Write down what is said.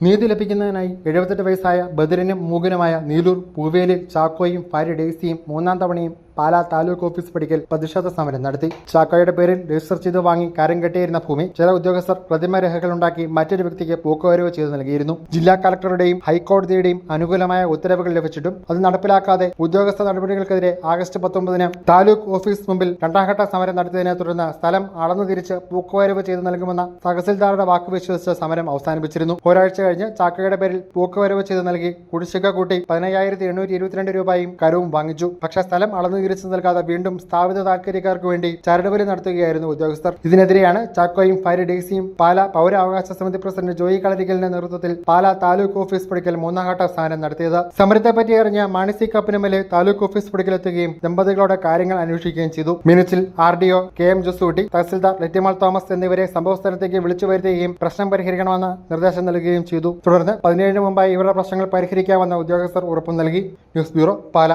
നീതി ലഭിക്കുന്നതിനായി എഴുപത്തെട്ട് വയസ്സായ ബദിരനും മൂകനുമായ നീലൂർ പൂവേലിൽ ചാക്കോയും ഭാര്യ ഡേസിയും മൂന്നാം തവണയും പാലാ താലൂക്ക് ഓഫീസ് പടിക്കൽ പ്രതിഷേധ സമരം നടത്തി. ചാക്കോയുടെ പേരിൽ രജിസ്റ്റർ ചെയ്ത് വാങ്ങി കരം കെട്ടിയിരുന്ന ഭൂമി ചില ഉദ്യോഗസ്ഥർ പ്രതിമ രേഖകളുണ്ടാക്കി മറ്റൊരു വ്യക്തിക്ക് പോക്കുവരവ് ചെയ്തു നൽകിയിരുന്നു. ജില്ലാ കളക്ടറുടെയും ഹൈക്കോടതിയുടെയും അനുകൂലമായ ഉത്തരവുകൾ ലഭിച്ചിട്ടും അത് നടപ്പിലാക്കാതെ ഉദ്യോഗസ്ഥ നടപടികൾക്കെതിരെ ആഗസ്റ്റ് പത്തൊമ്പതിന് താലൂക്ക് ഓഫീസ് മുമ്പിൽ രണ്ടാംഘട്ട സമരം നടത്തിയതിനെ തുടർന്ന് സ്ഥലം അളന്നു തിരിച്ച് പോക്കുവരവ് ചെയ്തു നൽകുമെന്ന തഹസിൽദാറുടെ വാക്ക് വിശ്വസിച്ച് സമരം അവസാനിപ്പിച്ചിരുന്നു. ഒരാഴ്ച കഴിഞ്ഞ് ചാക്കയുടെ പേരിൽ പോക്കുവരവ് ചെയ്ത് നൽകി. കുടിശ്ശിക കൂട്ടി പതിനയ്യായിരത്തി എണ്ണൂറ്റി ഇരുപത്തിരണ്ട് രൂപയും കരവും വാങ്ങിച്ചു. പക്ഷേ സ്ഥലം അളന്നു തിരിച്ചു നൽകാതെ വീണ്ടും സ്ഥാപിത താൽക്കാരിക്കാർക്ക് വേണ്ടി ചരടുവലി നടത്തുകയായിരുന്നു ഉദ്യോഗസ്ഥർ. ഇതിനെതിരെയാണ് ചാക്കോയും ഭാര്യ ഡിസിയും പാല പൗരാവകാശ സമിതി പ്രസിഡന്റ് ജോയി കളരിക്കലിന്റെ നേതൃത്വത്തിൽ പാല താലൂക്ക് ഓഫീസ് പടിക്കൽ മൂന്നാംഘട്ട സ്ഥാനം നടത്തിയത്. സമരത്തെപ്പറ്റി അറിഞ്ഞ മാണിസി കപ്പിനുമേലെ താലൂക്ക് ഓഫീസ് പടിക്കലെത്തുകയും ദമ്പതികളോട് കാര്യങ്ങൾ അന്വേഷിക്കുകയും ചെയ്തു. Meenachil R D O K M Josootty tahsildar ലെറ്റിമാൾ Thomas എന്നിവരെ സംഭവസ്ഥലത്തേക്ക് വിളിച്ചു വരുത്തുകയും പ്രശ്നം പരിഹരിക്കണമെന്ന് നിർദ്ദേശം നൽകുകയും ചെയ്തു. തുടർന്ന് പതിനേഴിന് മുമ്പായി ഇവരുടെ പ്രശ്നങ്ങൾ പരിഹരിക്കാമെന്ന ഉദ്യോഗസ്ഥർ ഉറപ്പു നൽകി. News bureau Pala.